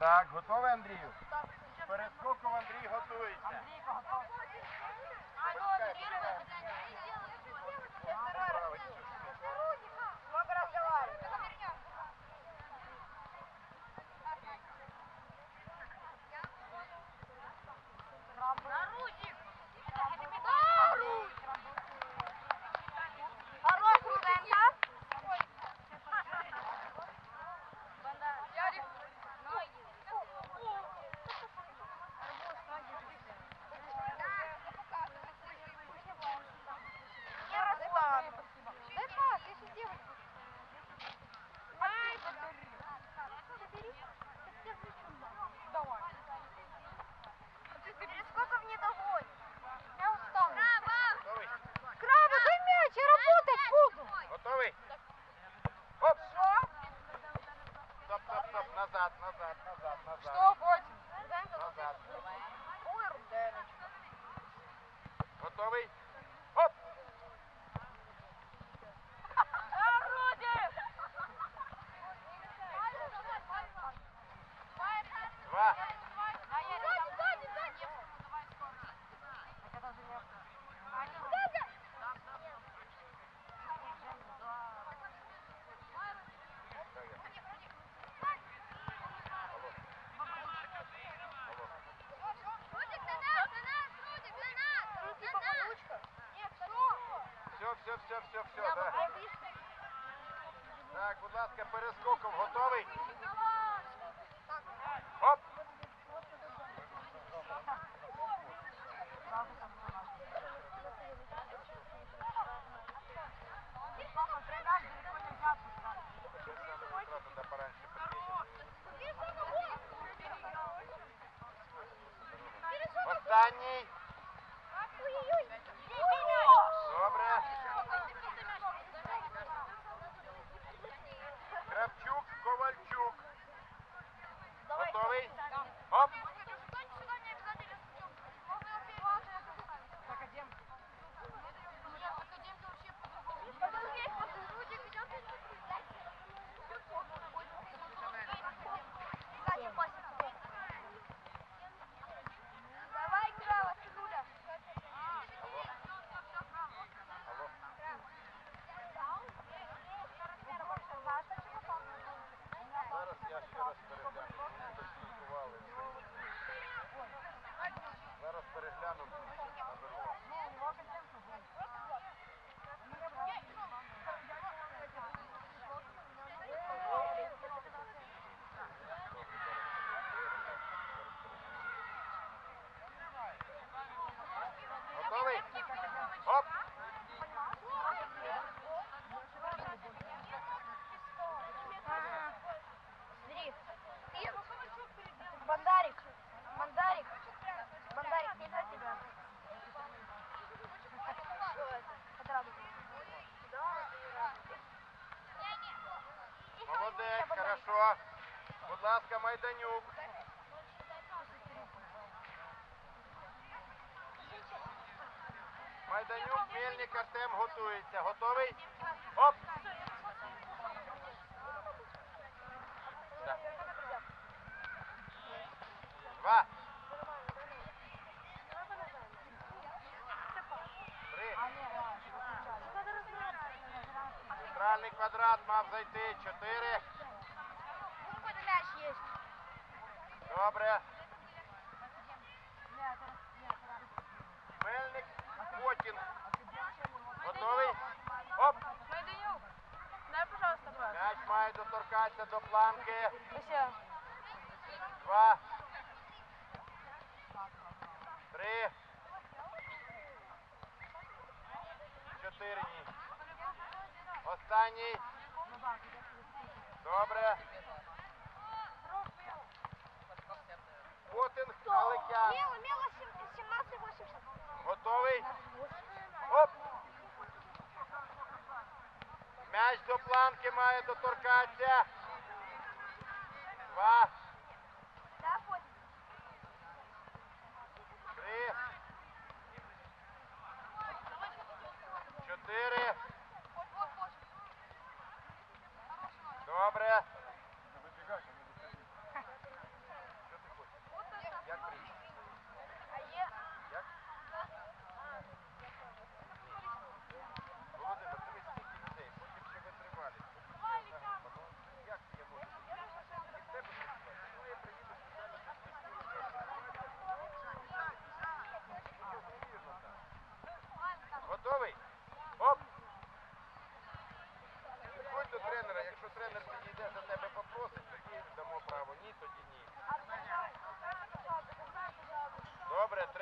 Так, готовий Андрію? Перед скоком Андрій готується. Андрійко, готов. Готовий? Оп! Два. Все, все, все, все, да. Так, будь ласка, перескоком готовий? Оп! Будь ласка, Майданюк. Майданюк, Мельник, Артем готується. Готовий? Оп! Два. Три. Центральний квадрат мав зайти. Чотири. Добре. Мельник, Потін. Готовий? Оп! Майданюк, дай, пожалуйста, брат. М'яч має доторкатися до планки. Два. Три. Чотири. Ні. Останній. Добре. Потинг, Аликян. Міло, міло 17-80. Готовий? Оп! М'яч до планки має доторкатися.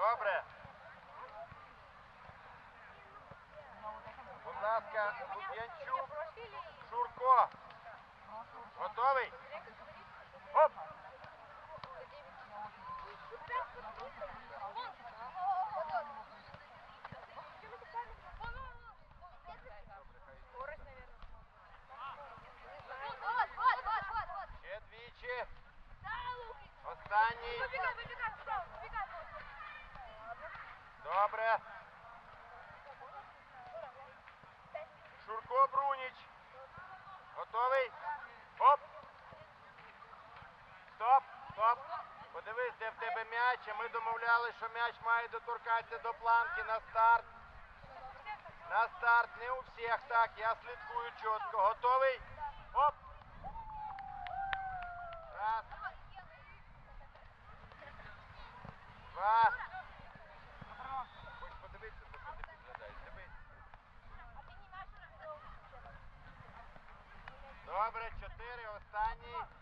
Добре. Будь ласка, Лук'янчук, Шурко. Готовий? Оп! Ще двічі. Останній. Добре. Шурко Бруніч. Готовий? Оп! Стоп, стоп. Подивись, де в тебе м'яч, ми домовляли, що м'яч має доторкатися до планки на старт. На старт, не у всіх так, я слідкую чітко. Готовий? Оп! Раз. Два. Добре, чотири, останній.